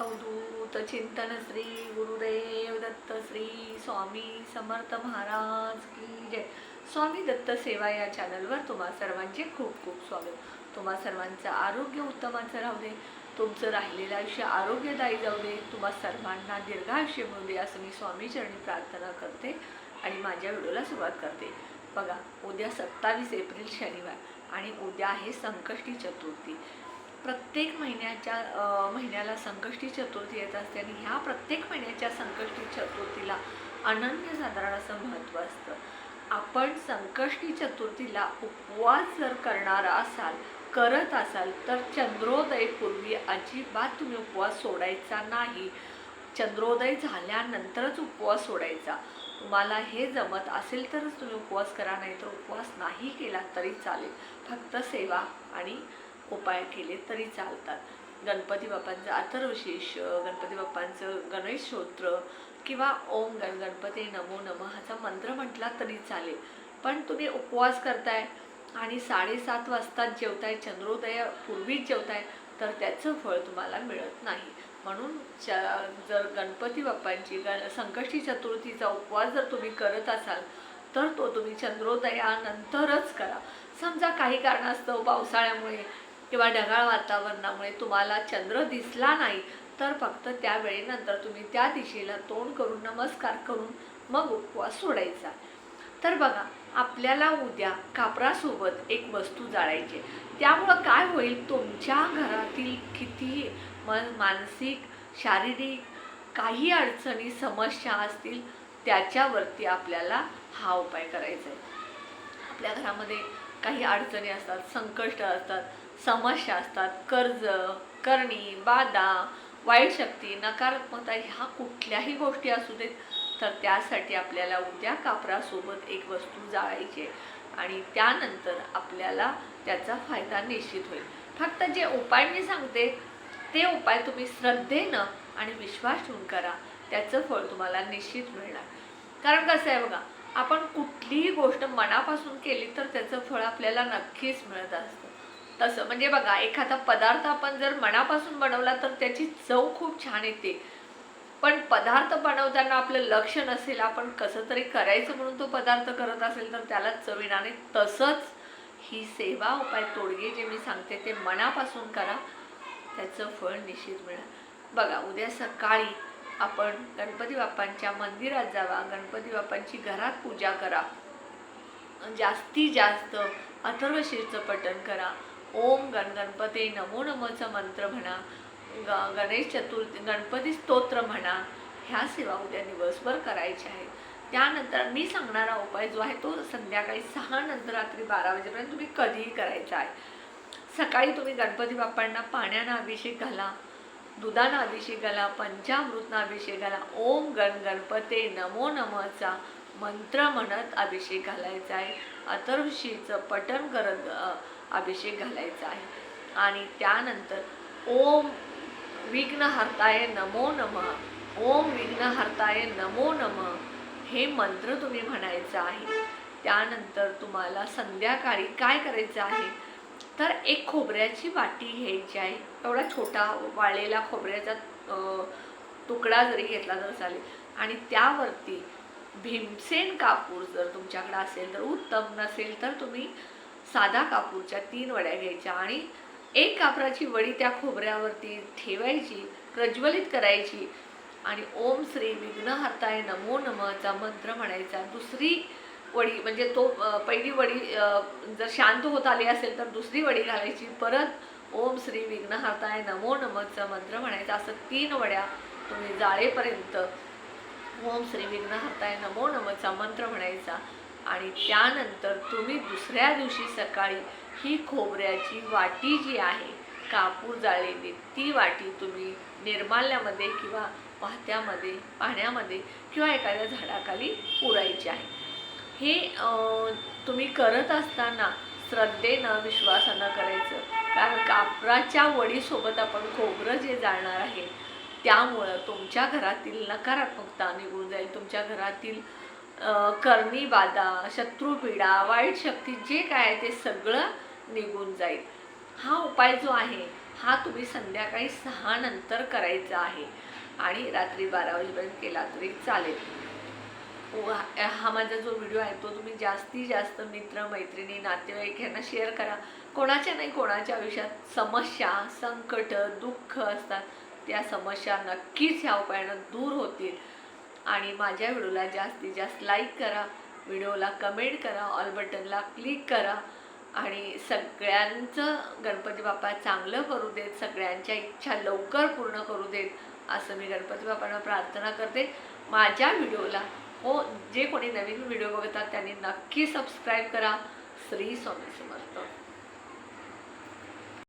अवधूत चिंतन श्री गुरुदेव दत्त श्री स्वामी समर्थ महाराज की जय. स्वामी दत्त सेवा या चॅनलवर तुम्हा सर्वांचे खूप खूप स्वागत. तुम्हा सर्वांचं आरोग्य उत्तमाचं राहू दे. तुमचं राहिलेलं आयुष्य आरोग्यदायी जाऊ दे. तुम्हा सर्वांना दीर्घायुष्य मिळू दे असं मी स्वामीचरणी प्रार्थना करते आणि माझ्या व्हिडिओला सुरुवात करते. बघा उद्या सत्तावीस एप्रिल शनिवार आणि उद्या आहे संकष्टी चतुर्थी. प्रत्येक महिन्याच्या महिन्याला संकष्टी चतुर्थी येत असते आणि ह्या प्रत्येक महिन्याच्या संकष्टी चतुर्थीला अनन्यसाधारण असं महत्त्व असतं. आपण संकष्टी चतुर्थीला उपवास जर करणारा असाल करत असाल तर चंद्रोदयपूर्वी अजिबात तुम्ही उपवास सोडायचा नाही. चंद्रोदय झाल्यानंतरच उपवास सोडायचा. तुम्हाला हे जमत असेल तरच तुम्ही उपवास करा नाही तर उपवास नाही केला तरी चालेल. फक्त सेवा आणि उपाय केले तरी चालतात. गणपती बाप्पांचं अथर्वशीर्ष गणपती बाप्पांचं गणेश स्तोत्र किंवा ओम गण गणपती नमो नम हाचा मंत्र म्हटला तरी चालेल. पण तुम्ही उपवास करताय आणि साडेसात वाजता जेवताय चंद्रोदय पूर्वीच जेवताय तर त्याचं फळ तुम्हाला मिळत नाही. म्हणून च जर गणपती बाप्पांची गण संकष्टी चतुर्थीचा उपवास जर तुम्ही करत असाल तर तो तुम्ही चंद्रोदयानंतरच करा. समजा काही कारणास्तव पावसाळ्यामुळे किंवा ढगाळ वातावरणामुळे तुम्हाला चंद्र दिसला नाही तर फक्त त्यावेळेनंतर तुम्ही त्या दिशेला तोंड करून नमस्कार करून मग उपवास सोडायचा. तर बघा आपल्याला उद्या कापरासोबत एक वस्तू जाळायची त्यामुळं काय होईल? तुमच्या घरातील किती मन मानसिक शारीरिक काही अडचणी समस्या असतील त्याच्यावरती आपल्याला हा उपाय करायचा आहे. आपल्या घरामध्ये काही अडचणी असतात संकष्ट असतात समस्या असतात. कर्ज करणी बाधा वाईट शक्ती नकारात्मकता ह्या कुठल्याही गोष्टी असू देत तर त्यासाठी आपल्याला उद्या कापरासोबत एक वस्तू जाळायची आणि त्यानंतर आपल्याला त्याचा फायदा निश्चित होईल. फक्त जे उपाय मी सांगते ते उपाय तुम्ही श्रद्धेनं आणि विश्वास ठेवून करा. त्याचं फळ तुम्हाला निश्चित मिळणार. कारण कसं आहे बघा आपण कुठलीही गोष्ट मनापासून केली तर त्याचं फळ आपल्याला नक्कीच मिळत असतं. तसं. म्हणजे बघा एखादा पदार्थ आपण जर मनापासून बनवला तर त्याची चव खूप छान येते. पण पदार्थ बनवताना आपलं लक्ष नसेल आपण कसं तरी करायचं म्हणून तो पदार्थ करत असेल तर त्याला चव येणार नाही. तसंच ही सेवा उपाय तोडगे जे मी सांगते ते मनापासून करा. त्याचं फळ निश्चित मिळणार बघा उद्या सकाळी आपण गणपती बाप्पांच्या मंदिरात जावा. गणपती बाप्पांची घरात पूजा करा. जास्तीत जास्त अथर्वशीरचं पठण करा. ओम गण गणपती नमो नमोचं मंत्र म्हणा ग गणेश चतुर्थी गणपती स्तोत्र म्हणा ह्या सेवा उद्या दिवसभर करायच्या आहेत. त्यानंतर मी सांगणारा उपाय जो आहे तो संध्याकाळी सहा नंतर रात्री बारा वाजेपर्यंत तुम्ही कधीही करायचा आहे. सकाळी तुम्ही गणपती बाप्पांना पाण्यानं अभिषेक घाला दुधानं अभिषेक घाला पंचामृतनं अभिषेक घाला ओम गण गणपते नमो नमचा मंत्र म्हणत अभिषेक घालायचा आहे. अथर्वशीचं पठण करत अभिषेक घालायचा आहे. आणि त्यानंतर ओम विघ्नहर्ताय नमो नम ओम विघ्नहर्ताय नमो नम हे मंत्र तुम्ही म्हणायचं आहे. त्यानंतर तुम्हाला संध्याकाळी काय करायचं आहे? तर एक खोबऱ्याची वाटी घ्यायची आहे. एवढा छोटा वाळलेला खोबऱ्याचा तुकडा जरी घेतला तर चालेल. आणि त्यावरती भीमसेन कापूर जर तुमच्याकडे असेल तर उत्तम नसेल तर तुम्ही साधा कापूरच्या तीन वड्या घ्यायच्या आणि एक कापराची वडी त्या खोबऱ्यावरती ठेवायची प्रज्वलित करायची आणि ओम श्री विघ्नहर्ताय नमो नमचा मंत्र म्हणायचा. दुसरी वडी म्हणजे तो पहिली वडी जर शांत होत आली असेल तर दुसरी वडी घालायची. परत ओम श्री विघ्नहर्ताय नमो नमचा मंत्र म्हणायचा. असं तीन वड्या तुम्ही जाळेपर्यंत ओम श्री विघ्नहर्ताय नमो नमचा मंत्र म्हणायचा. आणि त्यानंतर तुम्ही दुसऱ्या दिवशी सकाळी ही खोबऱ्याची वाटी जी आहे कापूर जाळलेली ती वाटी तुम्ही निर्माल्यामध्ये किंवा वाहत्यामध्ये पाण्यामध्ये किंवा एखाद्या झाडाखाली पुरायची आहे. हे अं, तुम्ही करत असताना श्रद्धेनं विश्वासानं करायचं. कारण कापराच्या वडीसोबत आपण खोबरं जे जाळणार आहे त्यामुळं तुमच्या घरातील नकारात्मकता निघून जाईल. तुमच्या घरातील अं, करणी बाधा शत्रुपीडा वाईट शक्ती जे काय आहे ते सगळं निघून जाईल. हा उपाय जो आहे हा तुम्ही संध्याकाळी सहा नंतर करायचा आहे. आणि रात्री बारा वाजेपर्यंत केला तरी चालेल. हा माझा जो व्हिडिओ आहे तो तुम्ही जास्तीत जास्त मित्र मैत्रिणी नातेवाईक यांना शेअर करा. कोणाच्या नाही कोणाच्या आयुष्यात समस्या संकट दुःख असतात. त्या समस्या नक्कीच ह्या उपायानं दूर होतील. आणि माझ्या व्हिडिओला जास्तीत जास्त लाईक करा व्हिडिओला कमेंट करा ऑल बटनला क्लिक करा. आणि सगळ्यांचं गणपती बाप्पा चांगलं करू देत सगळ्यांच्या इच्छा लवकर पूर्ण करू देत असं मी गणपती बाप्पांना प्रार्थना करते. माझ्या व्हिडिओला हो जे कोणी नवीन व्हिडिओ बघतात त्यांनी नक्की सबस्क्राईब करा. श्री स्वामी समर्थ.